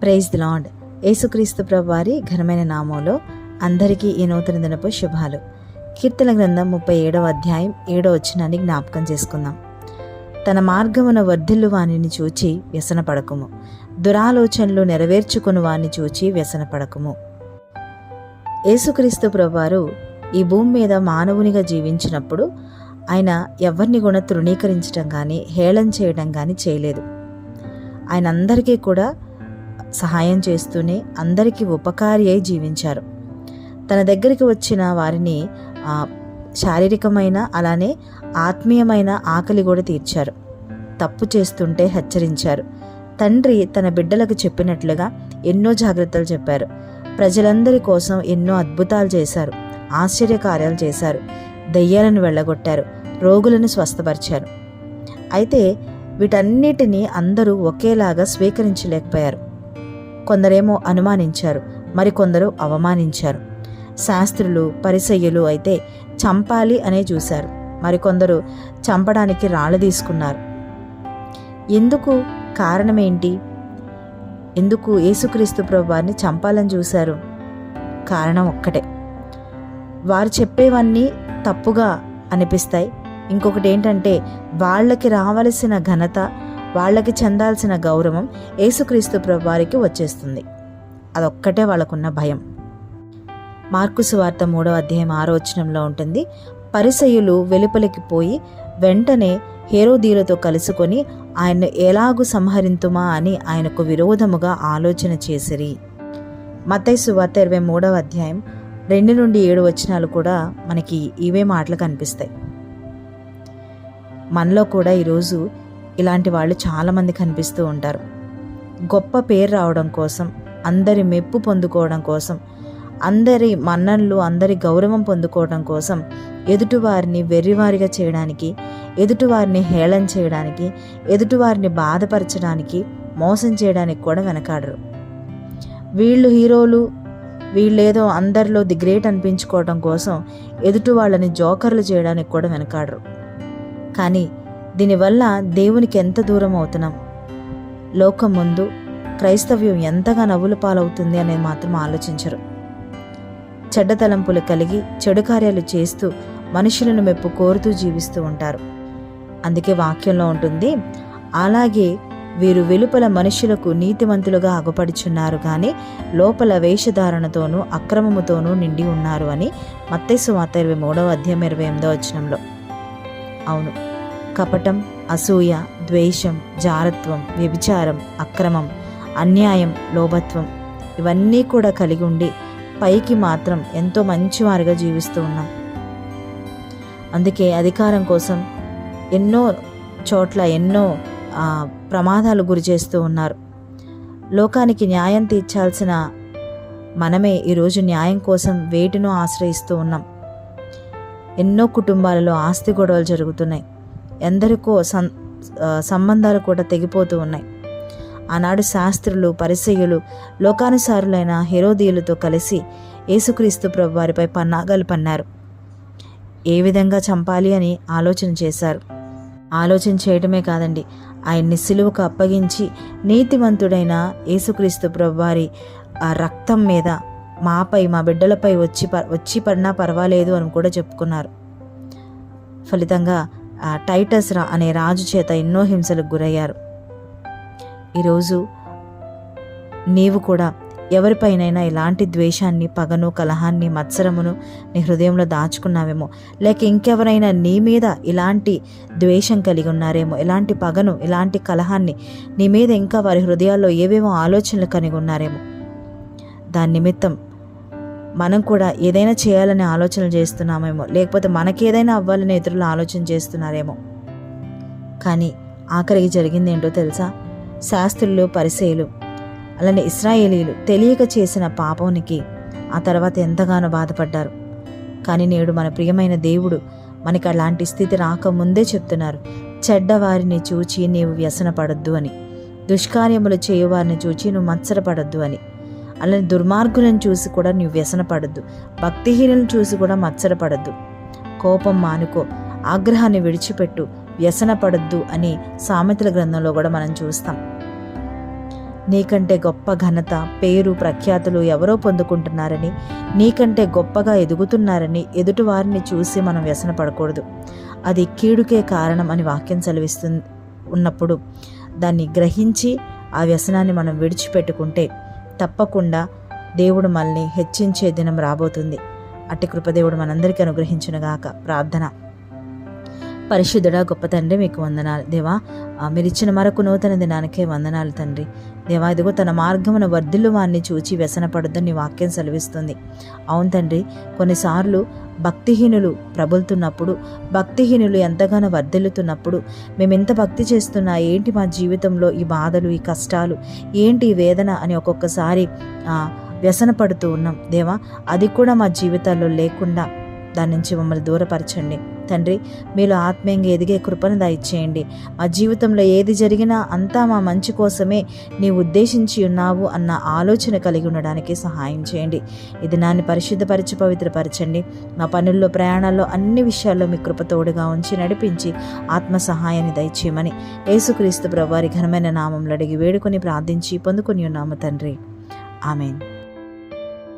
Praise the lord యేసుక్రీస్తు ప్రభు వారి ఘనమైన నామంలో అందరికీ ఈ నూతన దినపు శుభాలు. కీర్తన గ్రంథం ముప్పై ఏడవ అధ్యాయం ఏడో వచ్చినాన్ని జ్ఞాపకం చేసుకుందాం. తన మార్గమున వర్ధిల్లు వానిని చూచి వ్యసన పడకుము దురాలోచనలు నెరవేర్చుకుని వారిని చూచి వ్యసన పడకుము యేసుక్రీస్తు ప్రభువారు ఈ భూమి మీద మానవునిగా జీవించినప్పుడు ఆయన ఎవరిని కూడా తృణీకరించడం కానీ హేళన చేయడం కానీ చేయలేదు. ఆయన అందరికీ కూడా సహాయం చేస్తూనే అందరికీ ఉపకారి అయి జీవించారు. తన దగ్గరికి వచ్చిన వారిని శారీరకమైన అలానే ఆత్మీయమైన ఆకలి కూడా తీర్చారు. తప్పు చేస్తుంటే హెచ్చరించారు. తండ్రి తన బిడ్డలకు చెప్పినట్లుగా ఎన్నో జాగ్రత్తలు చెప్పారు. ప్రజలందరి కోసం ఎన్నో అద్భుతాలు చేశారు. ఆశ్చర్యకార్యాలు చేశారు. దయ్యాలను వెళ్ళగొట్టారు. రోగులను స్వస్థపరిచారు. అయితే వీటన్నిటినీ అందరూ ఒకేలాగా స్వీకరించలేకపోయారు. కొందరేమో అనుమానించారు మరికొందరు అవమానించారు. శాస్త్రులు పరిసయ్యులు అయితే చంపాలి అనే చూశారు మరికొందరు చంపడానికి రాళ్ళు తీసుకున్నారు. ఎందుకు? కారణమేంటి? ఎందుకు యేసుక్రీస్తు ప్రభు వారిని చంపాలని చూశారు? కారణం ఒక్కటే. వారు చెప్పేవన్నీ తప్పుగా అనిపిస్తాయి. ఇంకొకటి ఏంటంటే వాళ్ళకి రావలసిన ఘనత వాళ్ళకి చెందాల్సిన గౌరవం యేసుక్రీస్తు ప్రభువారికి వచ్చేస్తుంది. అదొక్కటే వాళ్ళకున్న భయం. మార్కు సువార్త మూడో అధ్యాయం ఆరో వచనంలో ఉంటుంది పరిసయులు వెలుపలికి పోయి వెంటనే హేరోదీలతో కలుసుకొని ఆయన్ను ఎలాగు సంహరింతుమా అని ఆయనకు విరోధముగా ఆలోచన చేసిరి. మత్తయి సువార్త ఇరవై మూడవ అధ్యాయం రెండు నుండి ఏడు వచనాలు కూడా మనకి ఇవే మాటలు కనిపిస్తాయి. మనలో కూడా ఈరోజు ఇలాంటి వాళ్ళు చాలామంది కనిపిస్తూ ఉంటారు. గొప్ప పేరు రావడం కోసం అందరి మెప్పు పొందుకోవడం కోసం అందరి మన్ననలు అందరి గౌరవం పొందుకోవడం కోసం ఎదుటివారిని వెర్రివారిగా చేయడానికి ఎదుటివారిని హేళన చేయడానికి ఎదుటివారిని బాధపరచడానికి మోసం చేయడానికి కూడా వెనకాడరు. వీళ్ళు హీరోలు వీళ్ళేదో అందరిలో ది గ్రేట్ అనిపించుకోవడం కోసం ఎదుటి వాళ్ళని జోకర్లు చేయడానికి కూడా వెనకాడరు. కానీ దీనివల్ల దేవునికి ఎంత దూరం అవుతున్నాం? లోకం ముందు క్రైస్తవ్యం ఎంతగా నవ్వులు పాలవుతుంది అనేది మాత్రం ఆలోచించరు. చెడ్డ తలంపులు కలిగి చెడు కార్యాలు చేస్తూ మనుషులను మెప్పు కోరుతూ జీవిస్తూ ఉంటారు. అందుకే వాక్యంలో ఉంటుంది అలాగే వీరు వెలుపల మనుషులకు నీతివంతులుగా అగుపడుచున్నారు కానీ లోపల వేషధారణతోనూ అక్రమముతోనూ నిండి ఉన్నారు అని మత్తేసు వార్త ఇరవై మూడవ అధ్యాయం ఇరవై ఎనిమిదో వచనంలో. అవును. కపటం అసూయ ద్వేషం జారత్వం వ్యభిచారం అక్రమం అన్యాయం లోభత్వం ఇవన్నీ కూడా కలిగి ఉండి పైకి మాత్రం ఎంతో మంచివారిగా జీవిస్తూ ఉన్నాం. అందుకే అధికారం కోసం ఎన్నో చోట్ల ఎన్నో ప్రమాదాలు గురి చేస్తూ ఉన్నారు. లోకానికి న్యాయం తీర్చాల్సిన మనమే ఈరోజు న్యాయం కోసం వేటినో ఆశ్రయిస్తూ ఉన్నాం. ఎన్నో కుటుంబాలలో ఆస్తి గొడవలు జరుగుతున్నాయి. ఎందరికో సం సంబంధాలు కూడా తెగిపోతూ ఉన్నాయి. ఆనాడు శాస్త్రులు పరిసయులు లోకానుసారులైన హెరోదీయులతో కలిసి యేసుక్రీస్తు ప్రభు వారిపై పన్నాగాలు పన్నారు. ఏ విధంగా చంపాలి అని ఆలోచన చేశారు. ఆలోచన చేయటమే కాదండి ఆయన్ని సిలువకు అప్పగించి నీతివంతుడైన యేసుక్రీస్తు ప్రభువారి ఆ రక్తం మీద మాపై మా బిడ్డలపై వచ్చి ప- వచ్చి పడినా పర్వాలేదు అని కూడా చెప్పుకున్నారు. ఫలితంగా టైటస్ రా అనే రాజు చేత ఎన్నో హింసలకు గురయ్యారు. ఈరోజు నీవు కూడా ఎవరిపైనైనా ఇలాంటి ద్వేషాన్ని పగను కలహాన్ని మత్సరమును నీ హృదయంలో దాచుకున్నావేమో. లేక ఇంకెవరైనా నీ మీద ఇలాంటి ద్వేషం కలిగి ఉన్నారేమో ఇలాంటి పగను ఇలాంటి కలహాన్ని నీ మీద ఇంకా వారి హృదయాల్లో ఏవేమో ఆలోచనలు కలిగి ఉన్నారేమో. దాని నిమిత్తం మనం కూడా ఏదైనా చేయాలని ఆలోచనలు చేస్తున్నామేమో. లేకపోతే మనకేదైనా అవ్వాలని ఇతరులు ఆలోచన చేస్తున్నారేమో. కానీ ఆఖరికి జరిగింది ఏంటో తెలుసా? శాస్త్రులు పరిసేలు అలానే ఇస్రాయేలీలు తెలియక చేసిన పాపానికి ఆ తర్వాత ఎంతగానో బాధపడ్డారు. కానీ నేడు మన ప్రియమైన దేవుడు మనకి అలాంటి స్థితి రాకముందే చెప్తున్నారు. చెడ్డవారిని చూచి నీవు వ్యసనపడొద్దు అని దుష్కార్యములు చేయువారిని చూచి నువ్వు మత్సరపడొద్దు అని. అలానే దుర్మార్గులను చూసి కూడా నువ్వు వ్యసనపడద్దు భక్తిహీనులను చూసి కూడా మత్సరపడొద్దు కోపం మానుకో. ఆగ్రహాన్ని విడిచిపెట్టు. వ్యసనపడద్దు అని సామెతల గ్రంథంలో కూడా మనం చూస్తాం. నీకంటే గొప్ప ఘనత పేరు ప్రఖ్యాతులు ఎవరో పొందుకుంటున్నారని నీకంటే గొప్పగా ఎదుగుతున్నారని ఎదుటివారిని చూసి మనం వ్యసన పడకూడదు. అది కీడుకే కారణం అని వాక్యం సెలవిస్తుంది ఉన్నప్పుడు దాన్ని గ్రహించి ఆ వ్యసనాన్ని మనం విడిచిపెట్టుకుంటే తప్పకుండా దేవుడు మనల్ని హెచ్చించే దినం రాబోతుంది. అట్టి కృపదేవుడు మనందరికీ అనుగ్రహించునుగాక. ప్రార్థన. పరిశుద్ధుడా గొప్ప తండ్రి మీకు వందనాలు. దేవా మీరు ఇచ్చిన మరొక నూతన దినానికే వందనాలు తండ్రి. దేవా ఇదిగో తన మార్గమున వర్ధిల్లు వారిని చూచి వ్యసనపడొద్దని వాక్యం సెలవిస్తుంది. అవును తండ్రి కొన్నిసార్లు భక్తిహీనులు ప్రబులుతున్నప్పుడు భక్తిహీనులు ఎంతగానో వర్ధిల్లుతున్నప్పుడు మేము ఎంత భక్తి చేస్తున్నా ఏంటి మా జీవితంలో ఈ బాధలు ఈ కష్టాలు ఏంటి ఈ వేదన అని ఒక్కొక్కసారి వ్యసన పడుతూ ఉన్నాం. దేవా అది కూడా మా జీవితాల్లో లేకుండా దాని నుంచి మమ్మల్ని దూరపరచండి. తండ్రి మీలో ఆత్మీయంగా ఎదిగే కృపను దయచేయండి. మా జీవితంలో ఏది జరిగినా అంతా మా మంచి కోసమే నీ ఉద్దేశించి ఉన్నావు అన్న ఆలోచన కలిగి ఉండడానికి సహాయం చేయండి. ఇది నాన్ని పరిశుద్ధపరిచి పవిత్రపరచండి. మా పనుల్లో ప్రయాణాల్లో అన్ని విషయాల్లో మీ కృప తోడుగా ఉంచి నడిపించి ఆత్మ సహాయాన్ని దయచేయమని యేసుక్రీస్తు ప్రభువారి ఘనమైన నామంలో అడిగి వేడుకొని ప్రార్థించి పొందుకొని ఉన్నాము తండ్రి. ఆమెన్.